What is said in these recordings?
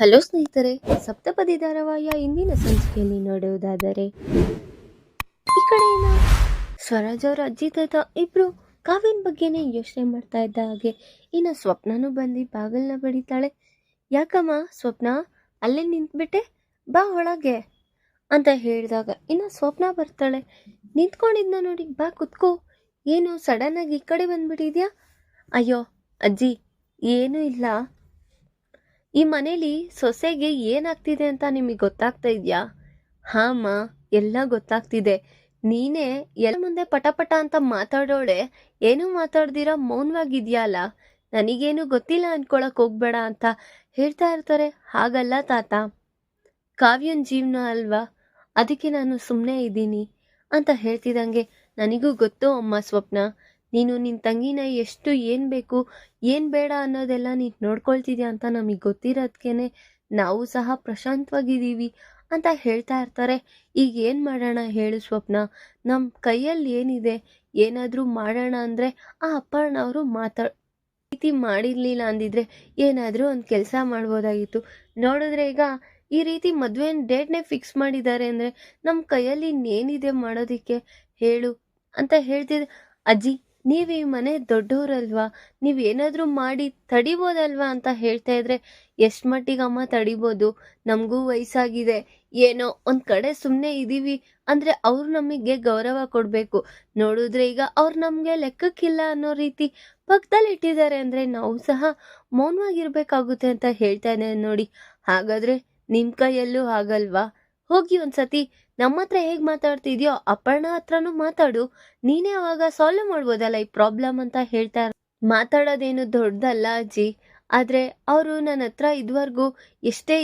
Hello ಸ್ನೇಹಿತರೆ, ಸಪ್ತಪದಿ ಧಾರಾವಾಹಿಯ ಇಂದಿನ ಸಂಚಿಕೆಯಲ್ಲಿ ನೋಡುವುದಾದರೆ, ಈ ಕಡೆಯಿಂದ ಸ್ವರಾಜ್ ಅವರ ಅಜ್ಜಿ ತಾತ ಇಬ್ರು ಕಾವ್ಯನ ಬಗ್ಗೆನೇ ಯೋಚನೆ ಮಾಡ್ತಾ ಇದ್ದ ಹಾಗೆ ಇನ್ನು ಸ್ವಪ್ನನೂ ಬಂದು ಬಾಗಿಲನ್ನ ಬಡಿತಾಳೆ. ಯಾಕಮ್ಮ ಸ್ವಪ್ನ? ಅಲ್ಲೇ ನಿಂತ್ಬಿಟ್ಟೆ? ಬಾ ಒಳಗೆ ಅಂತ ಹೇಳಿದಾಗ ಇನ್ನು ಸ್ವಪ್ನ ಬರ್ತಾಳೆ. ನಿಂತ್ಕೊಂಡಿದ್ನ ನೋಡಿ ಬಾ ಕುತ್ಕೋ. ಏನು ಸಡನ್ನಾಗಿ ಈ ಕಡೆ ಬಂದ್ಬಿಟ್ಟಿದ್ಯಾ? ಅಯ್ಯೋ ಅಜ್ಜಿ, ಏನೂ ಇಲ್ಲ. ಈ ಮನೇಲಿ ಸೊಸೆಗೆ ಏನಾಗ್ತಿದೆ ಅಂತ ನಿಮಗೆ ಗೊತ್ತಾಗ್ತಾ ಇದೆಯಾ? ಹಾಮ್ಮ ಎಲ್ಲ ಗೊತ್ತಾಗ್ತಿದೆ. ನೀನೇ ಎಲ್ಲ ಮುಂದೆ ಪಟಪಟ ಪಟ ಅಂತ ಮಾತಾಡೋಳೆ. ಏನೂ ಮಾತಾಡ್ದಿರ ಮೌನವಾಗಿದ್ಯಲ್ಲ ನನಗೇನು ಗೊತ್ತಿಲ್ಲ ಅನ್ಕೊಳಕ್ ಹೋಗ್ಬೇಡ ಅಂತ ಹೇಳ್ತಾ ಇರ್ತಾರೆ. ಹಾಗಲ್ಲ, ತಾತ. ಕಾವ್ಯನ್ ಜೀವನ ಅಲ್ವಾ? ಅದಕ್ಕೆ ನಾನು ಸುಮ್ಮನೆ ಇದ್ದೀನಿ ಅಂತ ಹೇಳ್ತಿದ್ದಂಗೆ ನನಗೂ ಗೊತ್ತು ಅಮ್ಮ ಸ್ವಪ್ನ. ನೀನು ನಿನ್ನ ತಂಗಿನ ಎಷ್ಟು ಏನು ಬೇಕು, ಏನು ಬೇಡ ಅನ್ನೋದೆಲ್ಲ ನೀನು ನೋಡ್ಕೊಳ್ತಿದ್ಯಾ ಅಂತ ನಮಗೆ ಗೊತ್ತಿರೋದ್ಕೇನೆ ನಾವು ಸಹ ಪ್ರಶಾಂತವಾಗಿದ್ದೀವಿ ಅಂತ ಹೇಳ್ತಾ ಇರ್ತಾರೆ. ಈಗ ಏನು ಮಾಡೋಣ ಹೇಳು ಸ್ವಪ್ನ. ನಮ್ಮ ಕೈಯಲ್ಲಿ ಏನಿದೆ, ಏನಾದರೂ ಮಾಡೋಣ ಅಂದರೆ ಆ ಅಪ್ಪಣ್ಣವರು ಮಾತಾ ರೀತಿ ಮಾಡಿರಲಿಲ್ಲ ಅಂದಿದ್ರೆ ಏನಾದರೂ ಒಂದು ಕೆಲಸ ಮಾಡ್ಬೋದಾಗಿತ್ತು. ನೋಡಿದ್ರೆ ಈಗ ಈ ರೀತಿ ಮದುವೆ ಡೇಟ್ನೇ ಫಿಕ್ಸ್ ಮಾಡಿದ್ದಾರೆ ಅಂದರೆ ನಮ್ಮ ಕೈಯಲ್ಲಿ ಇನ್ನೇನಿದೆ ಮಾಡೋದಕ್ಕೆ ಹೇಳು ಅಂತ ಹೇಳ್ತಿದ್ದೆ ಅಜ್ಜಿ. ನೀವು ಈ ಮನೆ ದೊಡ್ಡವರಲ್ವಾ? ನೀವು ಏನಾದರೂ ಮಾಡಿ ತಡಿಬೋದಲ್ವಾ ಅಂತ ಹೇಳ್ತಾ ಇದ್ರೆ, ಎಷ್ಟು ಮಟ್ಟಿಗೆ ಅಮ್ಮ ತಡಿಬೋದು? ನಮಗೂ ವಯಸ್ಸಾಗಿದೆ. ಏನೋ ಒಂದು ಕಡೆ ಸುಮ್ಮನೆ ಇದ್ದೀವಿ ಅಂದರೆ ಅವ್ರು ನಮಗೆ ಗೌರವ ಕೊಡಬೇಕು. ನೋಡಿದ್ರೆ ಈಗ ಅವ್ರು ನಮಗೆ ಲೆಕ್ಕಕ್ಕಿಲ್ಲ ಅನ್ನೋ ರೀತಿ ಪಕ್ಕದಲ್ಲಿ ಇಟ್ಟಿದ್ದಾರೆ ಅಂದರೆ ನಾವು ಸಹ ಮೌನವಾಗಿರ್ಬೇಕಾಗುತ್ತೆ ಅಂತ ಹೇಳ್ತಾನೆ ನೋಡಿ. ಹಾಗಾದರೆ ನಿಮ್ಮ ಕೈಯಲ್ಲೂ ಆಗಲ್ವಾ ಹೋಗಿ ಒಂದ್ಸತಿ ನಮ್ಮ ಹತ್ರ ಹೇಗೆ ಮಾತಾಡ್ತಿದ್ಯೋ ಅಪರ್ಣ ಹತ್ರನೂ ಮಾತಾಡು. ನೀನೇ ಅವಾಗ ಸಾಲ್ವ್ ಮಾಡ್ಬೋದಲ್ಲ ಈ ಪ್ರಾಬ್ಲಮ್ ಅಂತ ಹೇಳ್ತಾ ಮಾತಾಡೋದೇನು ದೊಡ್ಡದಲ್ಲ ಅಜ್ಜಿ. ಆದರೆ ಅವರು ನನ್ನ ಹತ್ರ ಇದುವರೆಗೂ ಎಷ್ಟೇ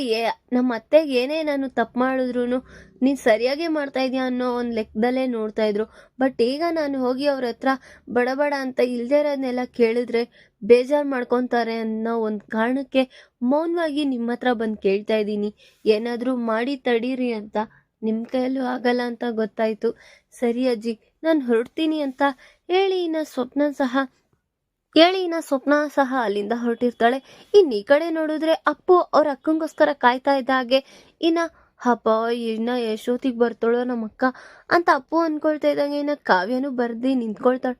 ನಮ್ಮ ಅತ್ತೆಗೆ ಏನೇ ನಾನು ತಪ್ಪು ಮಾಡಿದ್ರು ನೀನು ಸರಿಯಾಗೇ ಮಾಡ್ತಾ ಇದೀಯ ಅನ್ನೋ ಒಂದು ಲೆಕ್ಕದಲ್ಲೇ ನೋಡ್ತಾ ಇದ್ರು. ಬಟ್ ಈಗ ನಾನು ಹೋಗಿ ಅವ್ರ ಹತ್ರ ಬಡಬಡ ಬಡ ಅಂತ ಇಲ್ದೇ ಇರೋದನ್ನೆಲ್ಲ ಕೇಳಿದ್ರೆ ಬೇಜಾರು ಮಾಡ್ಕೊತಾರೆ ಅನ್ನೋ ಒಂದು ಕಾರಣಕ್ಕೆ ಮೌನವಾಗಿ ನಿಮ್ಮ ಹತ್ರ ಬಂದು ಕೇಳ್ತಾ ಇದ್ದೀನಿ. ಏನಾದರೂ ಮಾಡಿ ತಡೀರಿ ಅಂತ. ನಿಮ್ಮ ಕೈಯಲ್ಲೂ ಆಗಲ್ಲ ಅಂತ ಗೊತ್ತಾಯಿತು. ಸರಿ ಅಜ್ಜಿ, ನಾನು ಹೊರಡ್ತೀನಿ ಅಂತ ಹೇಳಿ ಇನ್ನ ಸ್ವಪ್ನ ಸಹ, ಹೇಳಿ ಇನ್ನ ಸ್ವಪ್ನ ಸಹ ಅಲ್ಲಿಂದ ಹೊರಟಿರ್ತಾಳೆ. ಇನ್ನು ಈ ಕಡೆ ನೋಡಿದ್ರೆ ಅಪ್ಪು ಅವ್ರ ಅಕ್ಕಂಗೋಸ್ಕರ ಕಾಯ್ತಾ ಇದ್ದ ಹಾಗೆ, ಇನ್ನ ಹಬ್ಬ ಇನ್ನ ಯಶೋತಿಗೆ ಬರ್ತಾಳೋ ನಮ್ಮ ಅಕ್ಕ ಅಂತ ಅಪ್ಪು ಅನ್ಕೊಳ್ತಾ ಇದ್ದಂಗೆ ಇನ್ನ ಕಾವ್ಯನೂ ಬರ್ದಿ ನಿಂತ್ಕೊಳ್ತಾಳೆ.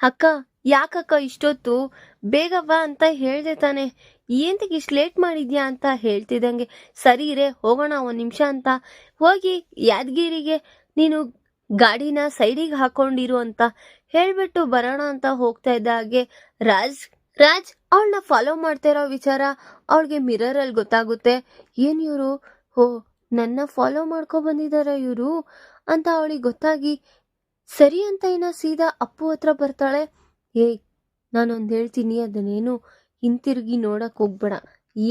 ಅಕ್ಕ ಯಾಕಕ್ಕ ಇಷ್ಟೊತ್ತು? ಬೇಗ ಅಂತ ಹೇಳ್ದೆ ತಾನೆ. ಏಂತಕ್ಕೆ ಇಷ್ಟು ಲೇಟ್ ಮಾಡಿದ್ಯಾ ಅಂತ ಹೇಳ್ತಿದ್ದಂಗೆ. ಸರಿ ರೇ ಹೋಗೋಣ ಒಂದು ನಿಮಿಷ ಅಂತ. ಹೋಗಿ ಯಾದಗಿರಿಗೆ ನೀನು ಗಾಡಿನ ಸೈಡಿಗೆ ಹಾಕೊಂಡಿರು ಅಂತ ಹೇಳ್ಬಿಟ್ಟು ಬರೋಣ ಅಂತ ಹೋಗ್ತಾ ಇದ್ದ ಹಾಗೆ ರಾಜ್ ರಾಜ್ ಅವಳನ್ನ ಫಾಲೋ ಮಾಡ್ತಾ ಇರೋ ವಿಚಾರ ಅವಳಿಗೆ ಮಿರರಲ್ಲಿ ಗೊತ್ತಾಗುತ್ತೆ. ಏನು ಇವರು? ಹೋ, ನನ್ನ ಫಾಲೋ ಮಾಡ್ಕೊ ಬಂದಿದಾರ ಇವರು ಅಂತ ಅವಳಿಗೆ ಗೊತ್ತಾಗಿ, ಸರಿ ಅಂತ ಏನೋ ಸೀದಾ ಅಪ್ಪು ಹತ್ರ ಬರ್ತಾಳೆ. ಏಯ್ ನಾನೊಂದು ಹೇಳ್ತೀನಿ, ಅದನ್ನೇನು ಹಿಂತಿರುಗಿ ನೋಡಕ್ ಹೋಗ್ಬೇಡ.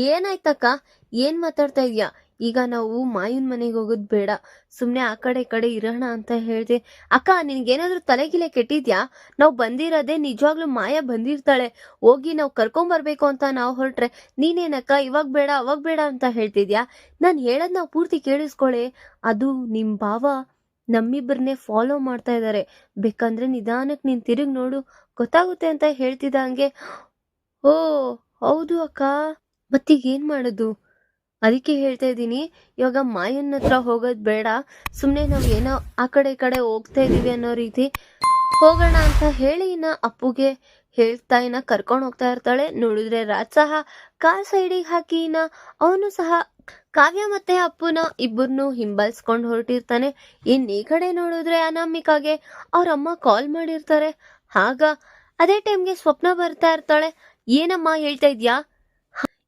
ಏನಾಯ್ತಕ್ಕ? ಏನ್ ಮಾತಾಡ್ತಾ ಇದ್ಯಾ? ಈಗ ನಾವು ಮಾಯನ್ ಮನೆಗೆ ಹೋಗೋದು ಬೇಡ. ಸುಮ್ಮನೆ ಆ ಕಡೆ ಕಡೆ ಇರೋಣ ಅಂತ ಹೇಳ್ದೆ. ಅಕ್ಕ, ನಿನ್ಗೇನಾದ್ರೂ ತಲೆಗಿಲೆ ಕೆಟ್ಟಿದ್ಯಾ? ನಾವು ಬಂದಿರೋದೇ ನಿಜವಾಗ್ಲೂ ಮಾಯ ಬಂದಿರ್ತಾಳೆ. ಹೋಗಿ ನಾವು ಕರ್ಕೊಂಬರ್ಬೇಕು ಅಂತ ನಾವು ಹೊರಟ್ರೆ ನೀನೇನಕ್ಕ, ಇವಾಗ ಬೇಡ, ಅವಾಗ ಬೇಡ ಅಂತ ಹೇಳ್ತಿದ್ಯಾ? ನಾನು ಹೇಳೋದು ನಾವು ಪೂರ್ತಿ ಕೇಳಿಸ್ಕೊಳ್ಳೆ ಅದು ನಿಮ್ಮ ಭಾವ ನಮ್ಮಿಬ್ಬರನ್ನೇ ಫಾಲೋ ಮಾಡ್ತಾ ಇದ್ದಾರೆ ಬೇಕಂದ್ರೆ ನಿಧಾನಕ್ಕೆ ನೀನು ತಿರುಗಿ ನೋಡು. ಗೊತ್ತಾಗುತ್ತೆ ಅಂತ ಹೇಳ್ತಿದ್ದಂಗೆ, ಓ, ಹೌದು ಅಕ್ಕ ಏನು ಮಾಡೋದು? ಅದಕ್ಕೆ ಹೇಳ್ತಾ ಇದ್ದೀನಿ, ಇವಾಗ ಮಾಯನ್ನ ಹತ್ರ ಹೋಗೋದು ಬೇಡ ಸುಮ್ಮನೆ ನಾವು ಏನೋ ಆ ಕಡೆ ಈ ಕಡೆ ಹೋಗ್ತಾ ಇದೀವಿ ಅನ್ನೋ ರೀತಿ ಹೋಗೋಣ ಅಂತ ಹೇಳಿ ಇನ್ನ ಅಪ್ಪುಗೆ ಹೇಳ್ತಾ ಇನ್ನ ಕರ್ಕೊಂಡು ಹೋಗ್ತಾ ಇರ್ತಾಳೆ. ನೋಡಿದ್ರೆ ರಾಜ್ ಸಹ ಕಾರ್ ಸೈಡಿಗೆ ಹಾಕಿ ಇನ್ನ ಅವನು ಸಹ ಕಾವ್ಯ ಮತ್ತೆ ಅಪ್ಪುನ ಇಬ್ಬರನ್ನು ಹಿಂಬಾಲಿಸ್ಕೊಂಡು ಹೊರಟಿರ್ತಾನೆ. ಇನ್ ಈ ಕಡೆ ನೋಡಿದ್ರೆ ಅನಾಮಿಕಾಗೆ ಅವ್ರ ಅಮ್ಮ ಕಾಲ್ ಮಾಡಿರ್ತಾರೆ. ಆಗ ಅದೇ ಟೈಮ್ಗೆ ಸ್ವಪ್ನ ಬರ್ತಾ ಇರ್ತಾಳೆ. ಏನಮ್ಮ ಹೇಳ್ತಾ ಇದ್ಯಾ?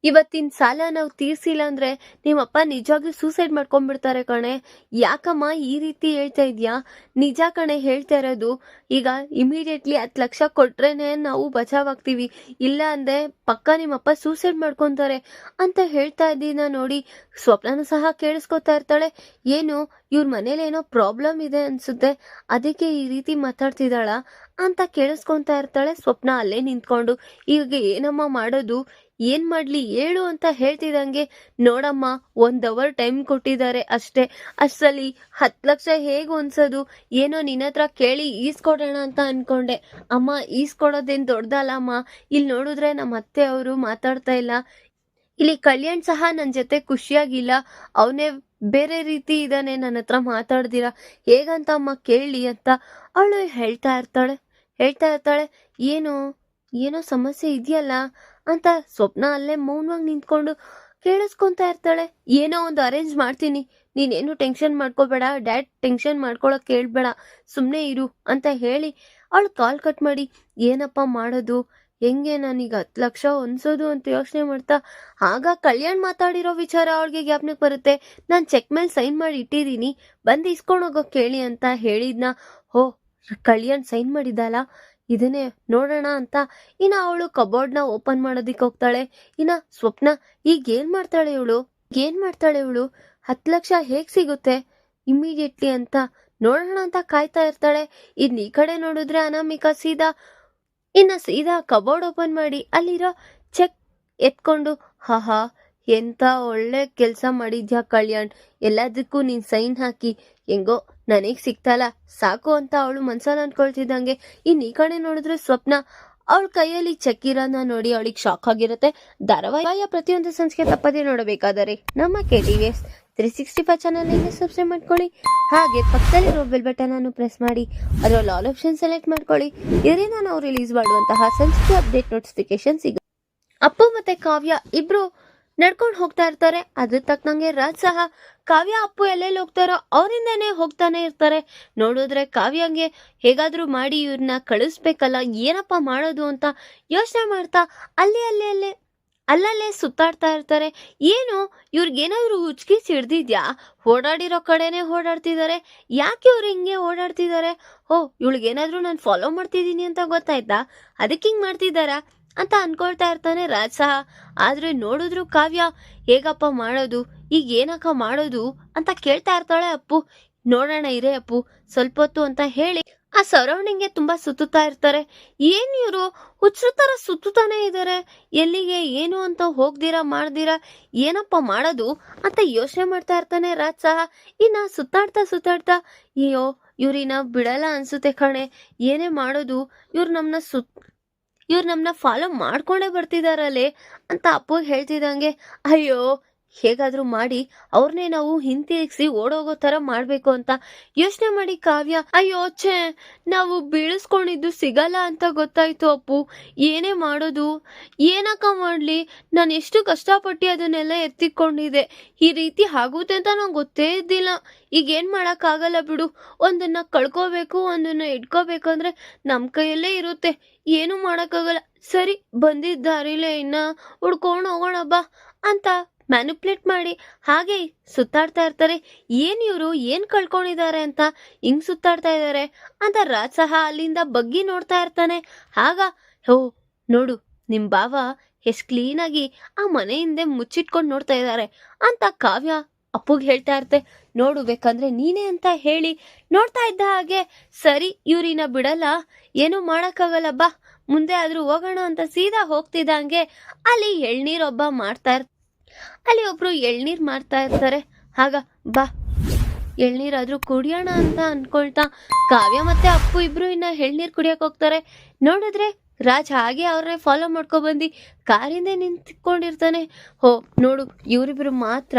ಇವತ್ತಿನ ಸಾಲ ನಾವು ತೀರ್ಸಿಲ್ಲ ಅಂದ್ರೆ ನಿಮ್ಮಪ್ಪ ನಿಜವಾಗ್ಲೂ ಸೂಸೈಡ್ ಮಾಡ್ಕೊಂಡ್ಬಿಡ್ತಾರೆ ಕಣೆ. ಯಾಕಮ್ಮ ಈ ರೀತಿ ಹೇಳ್ತಾ ಇದ್ಯಾ? ನಿಜ ಕಣೆ ಹೇಳ್ತಾ ಇರೋದು, ಈಗ ಇಮಿಡಿಯೇಟ್ಲಿ ಹತ್ತು ಲಕ್ಷ ಕೊಟ್ರೇನೆ ನಾವು ಬಚಾವ್ ಆಗ್ತೀವಿ ಇಲ್ಲ ಅಂದ್ರೆ ಪಕ್ಕ ನಿಮ್ಮಪ್ಪ ಸೂಸೈಡ್ ಮಾಡ್ಕೊಂತಾರೆ ಅಂತ ಹೇಳ್ತಾ ಇದ್ದೀನ ನೋಡಿ. ಸ್ವಪ್ನನೂ ಸಹ ಕೇಳಿಸ್ಕೊತಾ ಇರ್ತಾಳೆ. ಏನು, ಇವ್ರ ಮನೇಲಿ ಏನೋ ಪ್ರಾಬ್ಲಮ್ ಇದೆ ಅನ್ಸುತ್ತೆ. ಅದಕ್ಕೆ ಈ ರೀತಿ ಮಾತಾಡ್ತಿದ್ದಾಳ? ಅಂತ ಕೇಳಿಸ್ಕೊಂತಾ ಇರ್ತಾಳೆ ಸ್ವಪ್ನ ಅಲ್ಲೇ ನಿಂತ್ಕೊಂಡು. ಈಗ ಏನಮ್ಮ ಮಾಡೋದು? ಏನ್ ಮಾಡ್ಲಿ ಹೇಳು ಅಂತ ಹೇಳ್ತಿದಂಗೆ ನೋಡಮ್ಮ, ಒಂದ್ ಅವರ್ ಟೈಮ್ ಕೊಟ್ಟಿದ್ದಾರೆ ಅಷ್ಟೇ. ಅಷ್ಟಲ್ಲಿ ಹತ್ತು ಲಕ್ಷ ಹೇಗೆ ಹೊನ್ಸೋದು ಏನೋ ನಿನ್ನ ಹತ್ರ ಕೇಳಿ ಈಸ್ಕೊಡೋಣ ಅಂತ ಅನ್ಕೊಂಡೆ. ಅಮ್ಮ, ಈಸ್ಕೊಡೋದೇನ್ ದೊಡ್ಡದಲ್ಲ ಅಮ್ಮ ಇಲ್ಲಿ ನೋಡಿದ್ರೆ ನಮ್ಮ ಅತ್ತೆ ಅವರು ಮಾತಾಡ್ತಾ ಇಲ್ಲ. ಇಲ್ಲಿ ಕಲ್ಯಾಣ್ ಸಹ ನನ್ನ ಜೊತೆ ಖುಷಿಯಾಗಿಲ್ಲ. ಅವನೇ ಬೇರೆ ರೀತಿ ಇದ್ದಾನೆ ನನ್ನ ಹತ್ರ ಮಾತಾಡ್ದಿರ. ಹೇಗಂತ ಅಮ್ಮ ಕೇಳಿ ಅಂತ ಅವಳು ಹೇಳ್ತಾ ಇರ್ತಾಳೆ. ಹೇಳ್ತಾ ಇರ್ತಾಳೆ, ಏನು, ಏನೋ ಸಮಸ್ಯೆ ಇದೆಯಲ್ಲ? ಅಂತ ಸ್ವಪ್ನ ಅಲ್ಲೇ ಮೌನವಾಗಿ ನಿಂತ್ಕೊಂಡು ಕೇಳಿಸ್ಕೊಂತಾ ಇರ್ತಾಳೆ. ಏನೋ ಒಂದು ಅರೇಂಜ್ ಮಾಡ್ತೀನಿ. ನೀನೇನು ಟೆನ್ಷನ್ ಮಾಡ್ಕೋಬೇಡ. ಡ್ಯಾಡ್ ಟೆನ್ಷನ್ ಮಾಡ್ಕೊಳಕ್ ಕೇಳ್ಬೇಡ ಸುಮ್ಮನೆ ಇರು ಅಂತ ಹೇಳಿ ಅವಳು ಕಾಲ್ ಕಟ್ ಮಾಡಿ, ಏನಪ್ಪ ಮಾಡೋದು? ಹೆಂಗೆ ನಾನೀಗ ಹತ್ತು ಲಕ್ಷ ಹೊಂದಿಸೋದು ಅಂತ ಯೋಚನೆ ಮಾಡ್ತಾ, ಆಗ ಕಲ್ಯಾಣ್ ಮಾತಾಡಿರೋ ವಿಚಾರ ಅವಳಿಗೆ ಜ್ಞಾಪನಕ್ಕೆ ಬರುತ್ತೆ. ನಾನು ಚೆಕ್ ಮೇಲೆ ಸೈನ್ ಮಾಡಿ ಇಟ್ಟಿದ್ದೀನಿ. ಬಂದು ಇಸ್ಕೊಂಡು ಹೋಗೋಕೆ ಕೇಳಿ ಅಂತ ಹೇಳಿದ್ನ. ಹೋ ಕಲ್ಯಾಣ್ ಸೈನ್ ಮಾಡಿದ್ದಲ್ಲ ಇದನ್ನೇ ನೋಡೋಣ ಅಂತ. ಇನ್ನು ಅವಳು ಕಬೋರ್ಡ್ನ ಓಪನ್ ಮಾಡೋದಕ್ಕೆ ಹೋಗ್ತಾಳೆ. ಇನ್ನು ಸ್ವಪ್ನ, ಈಗ ಏನು ಮಾಡ್ತಾಳೆ ಇವಳು? ಏನು ಮಾಡ್ತಾಳೆ ಇವಳು? ಹತ್ತು ಲಕ್ಷ ಹೇಗೆ ಸಿಗುತ್ತೆ? ಇಮಿಡಿಯೇಟ್ಲಿ ಅಂತ ನೋಡೋಣ ಅಂತ ಕಾಯ್ತಾ ಇರ್ತಾಳೆ. ಇನ್ನು ಈ ಕಡೆ ನೋಡಿದ್ರೆ ಅನಾಮಿಕ ಸೀದಾ, ಇನ್ನು ಸೀದಾ ಕಬೋರ್ಡ್ ಓಪನ್ ಮಾಡಿ ಅಲ್ಲಿರೋ ಚೆಕ್ ಎತ್ಕೊಂಡು ಹಾ ಎಂತ ಒಳ್ಳೆ ಕೆಲಸ ಮಾಡಿದ್ಯಾ ಕಲ್ಯಾಣ್? ಎಲ್ಲದಕ್ಕೂ ನೀನು ಸೈನ್ ಹಾಕಿ, ಹೆಂಗೋ ನನಗೆ ಸಿಗ್ತಲ್ಲ, ಸಾಕು ಅಂತ ಅವಳು ಮನ್ಸಲ್ಲಿ ಅನ್ಕೊಳ್ತಿದ್ದಂಗೆ. ಇನ್ನು ಈ ಕಡೆ ನೋಡಿದ್ರೆ ಸ್ವಪ್ನ, ಅವಳ ಕೈಯಲ್ಲಿ ಚಕ್ಕಿರನ್ನ ನೋಡಿ ಅವಳಿಗೆ ಶಾಕ್ ಆಗಿರುತ್ತೆ. ಧಾರಾವಾಹಿಯ ಪ್ರತಿಯೊಂದು ಸಂಚಿಕೆ ತಪ್ಪದೇ ನೋಡಬೇಕಾದರೆ ನಮ್ಮ K T V S three sixty five ಚಾನಲ್ಗೆ ಸಬ್ಸ್ಕ್ರೈಬ್ ಮಾಡ್ಕೊಳ್ಳಿ. ಹಾಗೆ ಪಕ್ಕದಲ್ಲಿರೋ ಬೆಲ್ ಬಟನ್ ಅನ್ನು ಪ್ರೆಸ್ ಮಾಡಿ. ಅದರಲ್ಲಿ ಆಲ್ ಆಪ್ಷನ್ ಸೆಲೆಕ್ಟ್ ಮಾಡ್ಕೊಳ್ಳಿ. ಇದರಿಂದ ನಾವು ರಿಲೀಸ್ ಮಾಡುವಂತಹ ಸಂಸ್ಕೃತಿ ಅಪ್ಡೇಟ್ ನೋಟಿಫಿಕೇಶನ್ ಸಿಗ ಅಪ್ಪು ಮತ್ತೆ ಕಾವ್ಯ ಇಬ್ರು ನಡ್ಕೊಂಡು ಹೋಗ್ತಾ ಇರ್ತಾರೆ. ಅದ್ರ ತಕ್ಕಂಗೆ ರಾಜ್ ಸಹ ಕಾವ್ಯ ಅಪ್ಪು ಎಲ್ಲೆಲ್ಲಿ ಹೋಗ್ತಾರೋ ಅವರಿಂದನೇ ಹೋಗ್ತಾನೆ ಇರ್ತಾರೆ. ನೋಡಿದ್ರೆ ಕಾವ್ಯಂಗೆ ಹೇಗಾದರೂ ಮಾಡಿ ಇವ್ರನ್ನ ಕಳಿಸ್ಬೇಕಲ್ಲ, ಏನಪ್ಪ ಮಾಡೋದು ಅಂತ ಯೋಚನೆ ಮಾಡ್ತಾ ಅಲ್ಲಿ ಅಲ್ಲಿ, ಅಲ್ಲೇ, ಅಲ್ಲಲ್ಲೇ ಸುತ್ತಾಡ್ತಾ ಇರ್ತಾರೆ. ಏನು ಇವ್ರಿಗೇನಾದ್ರೂ ಹುಚ್ಕಿ ಸಿಡ್ದಿದ್ಯಾ? ಓಡಾಡಿರೋ ಕಡೆನೇ ಓಡಾಡ್ತಿದ್ದಾರೆ ಯಾಕೆ ಇವ್ರು ಹಿಂಗೆ ಓಡಾಡ್ತಿದ್ದಾರೆ ಓ ಇವಳಿಗೇನಾದ್ರೂ ನಾನು ಫಾಲೋ ಮಾಡ್ತಿದ್ದೀನಿ ಅಂತ ಗೊತ್ತಾಯ್ತಾ? ಅದಕ್ಕೆ ಹಿಂಗೆ ಮಾಡ್ತಿದ್ದಾರಾ ಅಂತ ಅನ್ಕೊಳ್ತಾ ಇರ್ತಾನೆ ರಾಜ ಸಹ. ಆದ್ರೆ ನೋಡಿದ್ರು ಕಾವ್ಯ, ಹೇಗಪ್ಪ ಮಾಡೋದು? ಈಗ ಏನಕ್ಕ ಮಾಡೋದು ಅಂತ ಕೇಳ್ತಾ ಇರ್ತಾಳೆ ಅಪ್ಪು. ನೋಡೋಣ ಇರೇ ಅಪ್ಪು, ಸ್ವಲ್ಪ ಹೊತ್ತು ಅಂತ ಹೇಳಿ ಆ ಸರೌಂಡಿಂಗ್ಗೆ ತುಂಬಾ ಸುತ್ತುತ್ತಾ ಇರ್ತಾರೆ. ಏನ್ ಇವರು? ಹುಚ್ಚು ತರ ಸುತ್ತುತ್ತಾನೆ ಇದ್ದಾರೆ ಎಲ್ಲಿಗೆ, ಏನು ಅಂತ ಹೋಗ್ದಿರಾ, ಮಾಡ್ದಿರಾ, ಏನಪ್ಪ ಮಾಡೋದು ಅಂತ ಯೋಚನೆ ಮಾಡ್ತಾ ಇರ್ತಾನೆ ರಾಜ್ ಸಹ. ಇನ್ನ ಸುತ್ತಾಡ್ತಾ ಸುತ್ತಾಡ್ತಾ, ಅಯ್ಯೋ ಇವ್ರಿನ ಬಿಡಲ್ಲ ಅನ್ಸುತ್ತೆ ಕಣೆ. ಏನೇ ಮಾಡೋದು? ಇವ್ರು ನಮ್ಮನ್ನ ಸುತ್, ಇವ್ರು ನಮ್ಮನ್ನ ಫಾಲೋ ಮಾಡ್ಕೊಂಡೇ ಬರ್ತಿದಾರಲ್ಲೇ ಅಂತ ಅಪ್ಪು ಹೇಳ್ತಿದ್ದಂಗೆ, ಅಯ್ಯೋ ಹೇಗಾದ್ರೂ ಮಾಡಿ ಅವ್ರನ್ನೇ ನಾವು ಹಿಂತಿರುಗಿಸಿ ಓಡೋಗೋ ತರ ಮಾಡ್ಬೇಕು ಅಂತ ಯೋಚನೆ ಮಾಡಿ ಕಾವ್ಯ, ಅಯ್ಯೋ, ಛೇ, ನಾವು ಬೀಳಿಸ್ಕೊಂಡಿದ್ದು ಸಿಗಲ್ಲ ಅಂತ ಗೊತ್ತಾಯ್ತು ಅಪ್ಪು. ಏನೇ ಮಾಡೋದು? ಏನಕ್ಕ ಮಾಡ್ಲಿ? ನಾನು ಎಷ್ಟು ಕಷ್ಟಪಟ್ಟು ಅದನ್ನೆಲ್ಲ ಎತ್ತಿಕೊಂಡಿದೆ. ಈ ರೀತಿ ಆಗುತ್ತೆ ಅಂತ ನಂಗೆ ಗೊತ್ತೇ ಇದ್ದಿಲ್ಲ. ಈಗ ಏನ್ ಮಾಡೋಕ್ಕಾಗಲ್ಲ ಬಿಡು. ಒಂದನ್ನ ಕಳ್ಕೋಬೇಕು, ಒಂದನ್ನ ಇಟ್ಕೋಬೇಕು ಅಂದ್ರೆ ನಮ್ಮ ಕೈಯಲ್ಲೇ ಇರುತ್ತೆ. ಏನು ಮಾಡೋಕ್ಕಾಗಲ್ಲ. ಸರಿ, ಬಂದಿದ್ದ ದಾರಿಲೇ ಇನ್ನ ಹುಡ್ಕೊಂಡು ಹೋಗೋಣ ಬಾ ಅಂತ ಮ್ಯಾನುಪ್ಲೇಟ್ ಮಾಡಿ ಹಾಗೆ ಸುತ್ತಾಡ್ತಾ ಇರ್ತಾರೆ. ಏನು ಇವರು, ಏನು ಕಳ್ಕೊಂಡಿದ್ದಾರೆ ಅಂತ ಹಿಂಗ್ ಸುತ್ತಾಡ್ತಾ ಇದ್ದಾರೆ ಅಂತ ರಾಜ್ ಸಹ ಅಲ್ಲಿಂದ ಬಗ್ಗಿ ನೋಡ್ತಾ ಇರ್ತಾನೆ. ಆಗ, ಹೋ, ನೋಡು, ನಿಮ್ ಬಾವ ಎಷ್ಟು ಕ್ಲೀನಾಗಿ ಆ ಮನೆ ಹಿಂದೆ ಮುಚ್ಚಿಟ್ಕೊಂಡು ನೋಡ್ತಾ ಇದ್ದಾರೆ ಅಂತ ಕಾವ್ಯ ಅಪ್ಪುಗ್ ಹೇಳ್ತಾ ಇರ್ತೆ. ನೋಡು ಬೇಕಂದ್ರೆ ನೀನೇ ಅಂತ ಹೇಳಿ ನೋಡ್ತಾ ಇದ್ದ ಹಾಗೆ, ಸರಿ, ಇವ್ರಿನ ಬಿಡಲ್ಲ, ಏನು ಮಾಡೋಕ್ಕಾಗಲ್ಲ, ಬಾ, ಮುಂದೆ ಆದ್ರೂ ಹೋಗೋಣ ಅಂತ ಸೀದಾ ಹೋಗ್ತಿದ್ದಂಗೆ ಅಲ್ಲಿ ಎಳ್ನೀರೊಬ್ಬ ಮಾಡ್ತಾ ಇರ್ ಅಲ್ಲಿ ಒಬ್ರು ಎಳ್ನೀರ್ ಮಾರ್ತಾ ಇರ್ತಾರೆ. ಆಗ, ಬಾ, ಎಳ್ನೀರಾದ್ರೂ ಕುಡಿಯೋಣ ಅಂತ ಅನ್ಕೊಳ್ತಾ ಕಾವ್ಯ ಮತ್ತೆ ಅಪ್ಪು ಇಬ್ರು ಇನ್ನ ಎಳ್ನೀರ್ ಕುಡಿಯಕ್ ಹೋಗ್ತಾರೆ. ನೋಡಿದ್ರೆ ರಾಜ್ ಹಾಗೆ ಅವ್ರನ್ನೇ ಫಾಲೋ ಮಾಡ್ಕೊ ಬಂದು, ಕಾರಿಂದ ನಿಂತ್ಕೊಂಡಿರ್ತಾನೆ. ಹೋ, ನೋಡು, ಇವರಿಬ್ರು ಮಾತ್ರ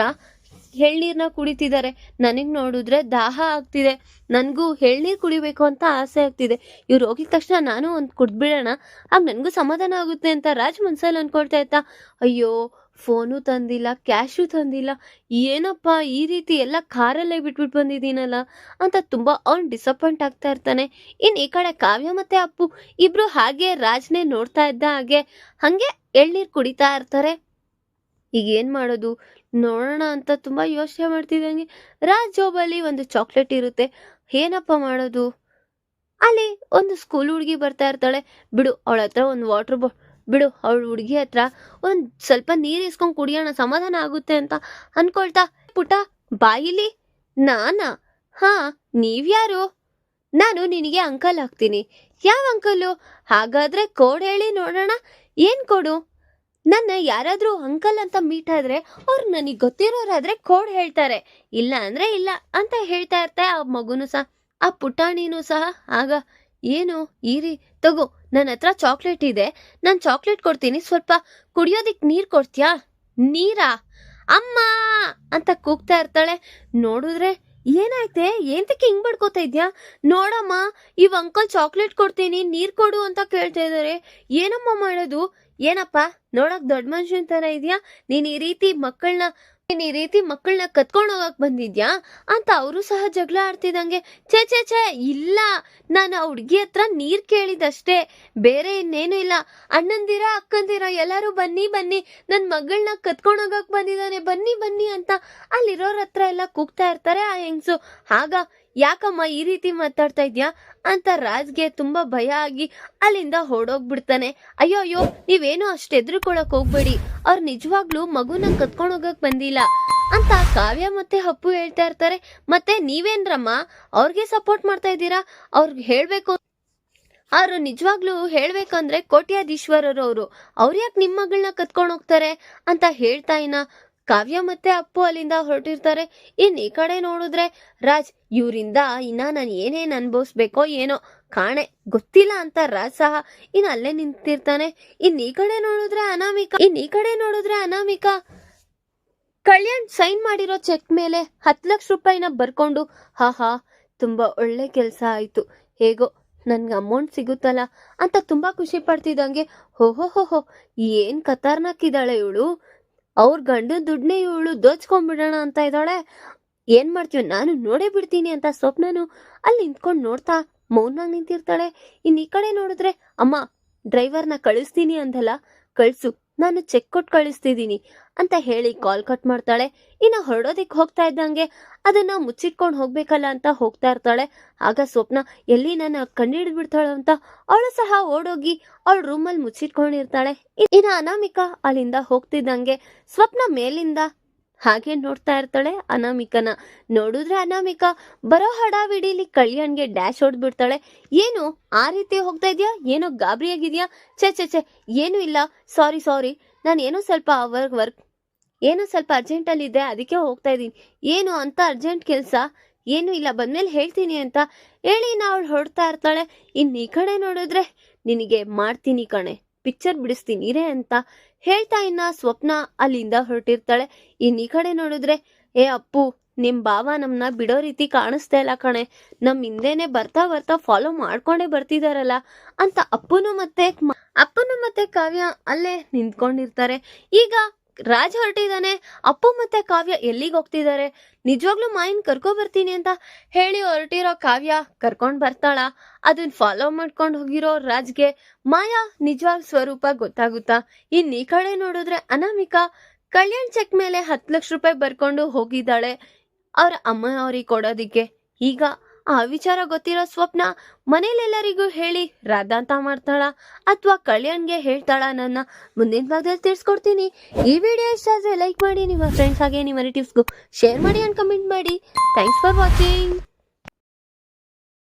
ಎಳ್ನೀರ್ನ ಕುಡಿತಿದ್ದಾರೆ. ನನಗ್ ನೋಡಿದ್ರೆ ದಾಹ ಆಗ್ತಿದೆ. ನನಗೂ ಎಳ್ನೀರು ಕುಡಿಬೇಕು ಅಂತ ಆಸೆ ಆಗ್ತಿದೆ. ಇವ್ರು ಹೋಗಿದ ತಕ್ಷಣ ನಾನು ಒಂದು ಕುಡ್ಬಿಡೋಣ ಆಗ ನನಗೂ ಸಮಾಧಾನ ಆಗುತ್ತೆ ಅಂತ ರಾಜ್ ಮನ್ಸಲ್ಲಿ ಅನ್ಕೊಳ್ತಾ ಇತ್ತ ಅಯ್ಯೋ ಫೋನು ತಂದಿಲ್ಲ, ಕ್ಯಾಶು ತಂದಿಲ್ಲ, ಏನಪ್ಪ ಈ ರೀತಿ ಎಲ್ಲ ಕಾರಲ್ಲೇ ಬಿಟ್ಬಿಟ್ಟು ಬಂದಿದ್ದೀನಲ್ಲ ಅಂತ ತುಂಬ ಅವ್ನು ಡಿಸಪಾಯಿಂಟ್ ಆಗ್ತಾ ಇರ್ತಾನೆ. ಇನ್ನು ಈ ಕಡೆ ಕಾವ್ಯ ಮತ್ತೆ ಅಪ್ಪು ಇಬ್ರು ಹಾಗೆ ರಾಜನೇ ನೋಡ್ತಾ ಇದ್ದ ಹಾಗೆ ಹಾಗೆ ಎಳ್ನೀರು ಕುಡಿತಾ ಇರ್ತಾರೆ. ಈಗ ಏನು ಮಾಡೋದು? ನೋಡೋಣ ಅಂತ ತುಂಬ ಯೋಚನೆ ಮಾಡ್ತಿದ್ದಂಗೆ ರಾಜ್ ಜೋಬಲ್ಲಿ ಒಂದು ಚಾಕ್ಲೇಟ್ ಇರುತ್ತೆ. ಏನಪ್ಪ ಮಾಡೋದು? ಅಲ್ಲಿ ಒಂದು ಸ್ಕೂಲ್ ಹುಡುಗಿ ಬರ್ತಾ ಇರ್ತಾಳೆ. ಬಿಡು ಅವಳ ಹತ್ರ ಒಂದು ವಾಟರ್ ಬಾ ಬಿಡು, ಅವಳು ಹುಡುಗಿ ಹತ್ರ ಒಂದು ಸ್ವಲ್ಪ ನೀರು ಇಸ್ಕೊಂಡು ಕುಡಿಯೋಣ, ಸಮಾಧಾನ ಆಗುತ್ತೆ ಅಂತ ಅನ್ಕೊಳ್ತಾ ಪುಟ ಬಾಯಿಲಿ? ನಾನಾ? ಹಾ, ನೀವ್ಯಾರು? ನಾನು ನಿನಗೆ ಅಂಕಲ್ ಆಗ್ತೀನಿ. ಯಾವ ಅಂಕಲು? ಹಾಗಾದ್ರೆ ಕೋಡ್ ಹೇಳಿ ನೋಡೋಣ. ಏನು ಕೊಡು? ನನ್ನ ಯಾರಾದರೂ ಅಂಕಲ್ ಅಂತ ಮೀಟ್ ಆದ್ರೆ ಅವ್ರು ನನಗೆ ಗೊತ್ತಿರೋರಾದ್ರೆ ಕೋಡ್ ಹೇಳ್ತಾರೆ. ಇಲ್ಲ ಅಂದ್ರೆ ಇಲ್ಲ ಅಂತ ಹೇಳ್ತಾ ಇರ್ತಾರೆ ಆ ಮಗುನು ಸಹ. ಆ ಪುಟಾಣಿನೂ ಸಹ. ಆಗ ಏನು? ಈರಿ ತಗೋ. ನನ್ನ ಹತ್ರ ಚಾಕ್ಲೇಟ್ ಇದೆ. ನಾನು ಚಾಕ್ಲೇಟ್ ಕೊಡ್ತೀನಿ. ಸ್ವಲ್ಪ ಕುಡಿಯೋದಿಕ್ ನೀರು ಕೊಡ್ತೀಯಾ? ನೀರಾ? ಅಮ್ಮ! ಅಂತ ಕೂಗ್ತಾ ಇರ್ತಾಳೆ. ನೋಡಿದ್ರೆ ಏನಾಯ್ತೆ? ಏಂತಕ್ಕೆ ಹಿಂಗ್ ಬಡ್ಕೋತಾ ಇದ್ಯಾ? ನೋಡಮ್ಮ, ಇವ್ ಅಂಕಲ್ ಚಾಕ್ಲೇಟ್ ಕೊಡ್ತೀನಿ, ನೀರ್ ಕೊಡು ಅಂತ ಕೇಳ್ತಾ ಇದಾರೆ. ಏನಮ್ಮ ಮಾಡೋದು? ಏನಪ್ಪ, ನೋಡಕ್ ದೊಡ್ಡ ಮನುಷ್ಯನ್ ತರ ಇದ್ಯಾ? ನೀನ್ ಈ ರೀತಿ ಮಕ್ಕಳನ್ನ ಈ ರೀತಿ ಮಕ್ಕಳನ್ನ ಕತ್ಕೊಂಡು ಹೋಗಕ್ ಬಂದಿದ್ಯಾ? ಅಂತ ಅವರು ಸಹ ಜಗಳ ಆಡ್ತಿದಂಗೆ ಛೇ ಛೇ ಛೇ, ಇಲ್ಲ. ನಾನು ಆ ಹುಡ್ಗಿ ಹತ್ರ ನೀರ್ ಕೇಳಿದಷ್ಟೇ. ಬೇರೆ ಇನ್ನೇನು ಇಲ್ಲ. ಅಣ್ಣಂದಿರ, ಅಕ್ಕಂದಿರ, ಎಲ್ಲರೂ ಬನ್ನಿ ಬನ್ನಿ. ನನ್ ಮಗಳನ್ನ ಕತ್ಕೊಂಡು ಹೋಗಕ್ ಬಂದಿದ್ದಾನೆ. ಬನ್ನಿ ಬನ್ನಿ ಅಂತ ಅಲ್ಲಿರೋರ ಹತ್ರ ಎಲ್ಲ ಕೂಗ್ತಾ ಇರ್ತಾರೆ ಆ ಹೆಂಗ್ಸು. ಆಗ ಯಾಕಮ್ಮ ಈ ರೀತಿ ಮಾತಾಡ್ತಾ ಇದ್ಯಾ? ಅಂತ ರಾಜ್ಗೆ ತುಂಬಾ ಭಯ ಆಗಿ ಅಲ್ಲಿಂದ ಹೊಡೋಗ್ಬಿಡ್ತಾನೆ ಅಯ್ಯೋ ಅಯ್ಯೋ ನೀವೇನು ಅಷ್ಟು ಎದ್ರುಕೊಳಕ್ ಹೋಗ್ಬೇಡಿ. ಅವ್ರು ನಿಜವಾಗ್ಲೂ ಮಗುನ ಕತ್ಕೊಂಡು ಹೋಗಕ್ ಬಂದಿಲ್ಲ. ಅಂತ ಕಾವ್ಯ ಮತ್ತೆ ಹಪ್ಪು ಹೇಳ್ತಾ ಇರ್ತಾರೆ. ಮತ್ತೆ ನೀವೇನ್ರಮ್ಮ? ಅವ್ರಿಗೆ ಸಪೋರ್ಟ್ ಮಾಡ್ತಾ ಇದ್ದೀರಾ? ಅವ್ರಿಗೆ ಹೇಳ್ಬೇಕು ಅವರು ನಿಜವಾಗ್ಲೂ ಹೇಳ್ಬೇಕಂದ್ರೆ ಕೋಟ್ಯಾಧೀಶ್ವರರು ಅವರು ಅವ್ರು ಯಾಕೆ ನಿಮ್ಮ ಮಗಳನ್ನ ಕತ್ಕೊಂಡು ಹೋಗ್ತಾರೆ? ಅಂತ ಹೇಳ್ತಾ ಇನ್ನ ಕಾವ್ಯ ಮತ್ತೆ ಅಪ್ಪು ಅಲ್ಲಿಂದ ಹೊರಟಿರ್ತಾರೆ. ಇನ್ ಈ ಕಡೆ ನೋಡಿದ್ರೆ ರಾಜ್, ಇವರಿಂದ ಇನ್ನ ನಾನು ಏನೇನ್ ಅನ್ಭವಿಸ್ಬೇಕೋ ಏನೋ ಕಾಣೆ, ಗೊತ್ತಿಲ್ಲ ಅಂತ ರಾಜ್ ಸಹ ಇನ್ ಅಲ್ಲೇ ನಿಂತಿರ್ತಾನೆ. ಇನ್ ಈ ಕಡೆ ನೋಡಿದ್ರೆ ಅನಾಮಿಕಾ ಇನ್ ಈ ಕಡೆ ನೋಡಿದ್ರೆ ಅನಾಮಿಕಾ. ಕಲ್ಯಾಣ್ ಸೈನ್ ಮಾಡಿರೋ ಚೆಕ್ ಮೇಲೆ ಹತ್ತು ಲಕ್ಷ ರೂಪಾಯಿನ ಬರ್ಕೊಂಡು, ಹಾಹಾ, ತುಂಬಾ ಒಳ್ಳೆ ಕೆಲಸ ಆಯ್ತು. ಹೇಗೋ ನನ್ಗೆ ಅಮೌಂಟ್ ಸಿಗುತ್ತಲ್ಲ ಅಂತ ತುಂಬಾ ಖುಷಿ ಪಡ್ತಿದ್ದಂಗೆ, ಹೋ ಹೋ ಹೋ ಹೋ, ಏನ್ ಕತಾರ್ನಾಕಿದ್ದಾಳೆ ಇವಳು? ಅವ್ರ ಗಂಡನ ದುಡ್ಡನ್ನೇ ಇವಳು ದೋಚ್ಕೊಂಡ್ಬಿಡೋಣ ಅಂತ ಇದ್ದಾಳೆ. ಏನ್ ಮಾಡ್ತೀವಿ ನಾನು ನೋಡೇ ಬಿಡ್ತೀನಿ ಅಂತ ಸ್ವಪ್ನನು ಅಲ್ಲಿ ನಿಂತ್ಕೊಂಡು ನೋಡ್ತಾ ಮೌನಾಗಿ ನಿಂತಿರ್ತಾಳೆ. ಇನ್ ಈ ಕಡೆ ನೋಡಿದ್ರೆ, ಅಮ್ಮ ಡ್ರೈವರ್ನ ಕಳಿಸ್ತೀನಿ ಅಂದಲ್ಲ, ಕಳ್ಸು. ನಾನು ಚೆಕ್ ಕೊಟ್ಟು ಕಳಿಸ್ತಿದ್ದೀನಿ ಅಂತ ಹೇಳಿ ಕಾಲ್ ಕಟ್ ಮಾಡ್ತಾಳೆ. ಇನ್ನು ಹೊರಡೋದಿಕ್ ಹೋಗ್ತಾ ಇದ್ದಂಗೆ ಅದನ್ನ ಮುಚ್ಚಿಟ್ಕೊಂಡು ಹೋಗ್ಬೇಕಲ್ಲ ಅಂತ ಹೋಗ್ತಾ ಇರ್ತಾಳೆ. ಆಗ ಸ್ವಪ್ನ, ಎಲ್ಲಿ ನನ್ನ ಕಂಡಿಡಿದು ಬಿಡ್ತಾಳೆ ಅಂತ ಅವಳು ಸಹ ಓಡೋಗಿ ಅವಳ ರೂಮಲ್ಲಿ ಮುಚ್ಚಿಟ್ಕೊಂಡಿರ್ತಾಳೆ. ಇನ್ನು ಅನಾಮಿಕಾ ಅಲ್ಲಿಂದ ಹೋಗ್ತಿದ್ದಂಗೆ ಸ್ವಪ್ನ ಮೇಲಿಂದ ಹಾಗೆ ನೋಡ್ತಾ ಇರ್ತಾಳೆ ಅನಾಮಿಕನ. ನೋಡಿದ್ರೆ ಅನಾಮಿಕ ಬರೋ ಹಡಾವಿಡಿಲಿ ಕಲ್ಯಾಣ್ಗೆ ಡ್ಯಾಶ್ ಹೊಡೆದ್ಬಿಡ್ತಾಳೆ. ಏನು, ಆ ರೀತಿ ಹೋಗ್ತಾ ಇದೆಯಾ? ಏನೋ ಗಾಬರಿ ಆಗಿದ್ಯಾ? ಛೆ ಛೆ, ಛೇ, ಏನೂ ಇಲ್ಲ. ಸಾರಿ ಸಾರಿ. ನಾನು ಏನೋ ಸ್ವಲ್ಪ ವರ್ಕ್ ವರ್ಕ್, ಏನೋ ಸ್ವಲ್ಪ ಅರ್ಜೆಂಟಲ್ಲಿ ಇದೆ ಅದಕ್ಕೆ ಹೋಗ್ತಾ ಇದ್ದೀನಿ. ಏನು ಅಂತ ಅರ್ಜೆಂಟ್ ಕೆಲಸ? ಏನು ಇಲ್ಲ, ಬಂದ್ಮೇಲೆ ಹೇಳ್ತೀನಿ ಅಂತ ಹೇಳಿ ಅವಳು ಹೊಡ್ತಾ ಇರ್ತಾಳೆ. ಇನ್ನು ಈ ಕಡೆ ನೋಡಿದ್ರೆ ನಿನಗೆ ಮಾಡ್ತೀನಿ ಕಣೆ. ಪಿಕ್ಚರ್ ಬಿಡಿಸ್ತೀನಿ, ಇರೇ ಅಂತ. ಹೇಳ್ತಾ ಇನ್ನ ಸ್ವಪ್ನ ಅಲ್ಲಿಂದ ಹೊರಟಿರ್ತಾಳೆ. ಇನ್ನು ಈ ಕಡೆ ನೋಡಿದ್ರೆ, ಏ ಅಪ್ಪು, ನಿಮ್ ಬಾವ ನಮ್ನ ಬಿಡೋ ರೀತಿ ಕಾಣಿಸ್ತಾ ಇಲ್ಲ ಕಣೆ. ನಮ್ ಹಿಂದೆನೆ ಬರ್ತಾ ಬರ್ತಾ ಫಾಲೋ ಮಾಡ್ಕೊಂಡೇ ಬರ್ತಿದಾರಲ್ಲ ಅಂತ ಅಪ್ಪನು ಮತ್ತೆ ಅಪ್ಪನು ಮತ್ತೆ ಕಾವ್ಯ ಅಲ್ಲೇ ನಿಂತ್ಕೊಂಡಿರ್ತಾರೆ. ಈಗ ರಾಜ್ ಹೊರಟಿದ್ದಾನೆ ಅಪ್ಪು ಮತ್ತೆ ಕಾವ್ಯ ಎಲ್ಲಿಗೆ ಹೋಗ್ತಿದ್ದಾರೆ? ನಿಜವಾಗ್ಲೂ ಮಾಯಿನ್ ಕರ್ಕೊ ಬರ್ತೀನಿ ಅಂತ ಹೇಳಿ ಹೊರಟಿರೋ ಕಾವ್ಯ ಕರ್ಕೊಂಡ್ ಬರ್ತಾಳ. ಅದನ್ನ ಫಾಲೋ ಮಾಡ್ಕೊಂಡು ಹೋಗಿರೋ ರಾಜ್ಗೆ ಮಾಯಾ ನಿಜವಾದ ಸ್ವರೂಪ ಗೊತ್ತಾಗುತ್ತಾ? ಇನ್ ಈ ಕಡೆ ನೋಡಿದ್ರೆ ಅನಾಮಿಕಾ ಕಲ್ಯಾಣ್ ಚೆಕ್ ಮೇಲೆ ಹತ್ತು ಲಕ್ಷ ರೂಪಾಯಿ ಬರ್ಕೊಂಡು ಹೋಗಿದ್ದಾಳೆ. ಅವ್ರ ಅಮ್ಮ ಅವ್ರಿಗೆ ಕೊಡೋದಿಕ್ಕೆ. ಈಗ ಆ ವಿಚಾರ ಗೊತ್ತಿರೋ ಸ್ವಪ್ನ ಮನೇಲೆಲ್ಲರಿಗೂ ಹೇಳಿ ರಾಧಾಂತ ಮಾಡ್ತಾಳ ಅಥವಾ ಕಲ್ಯಾಣ್ಗೆ ಹೇಳ್ತಾಳ ನನ್ನ ಮುಂದಿನ ಭಾಗದಲ್ಲಿ ತಿಳಿಸ್ಕೊಡ್ತೀನಿ. ಈ ವಿಡಿಯೋ ಇಷ್ಟ ಆದರೆ ಲೈಕ್ ಮಾಡಿ, ನಿಮ್ಮ ಫ್ರೆಂಡ್ಸ್ ಹಾಗೆ, ನಿಮ್ಮ ರಿಲೇಟಿವ್ಸ್ಗೂ ಶೇರ್ ಮಾಡಿ ಅಂಡ್ ಕಮೆಂಟ್ ಮಾಡಿ. Thanks for watching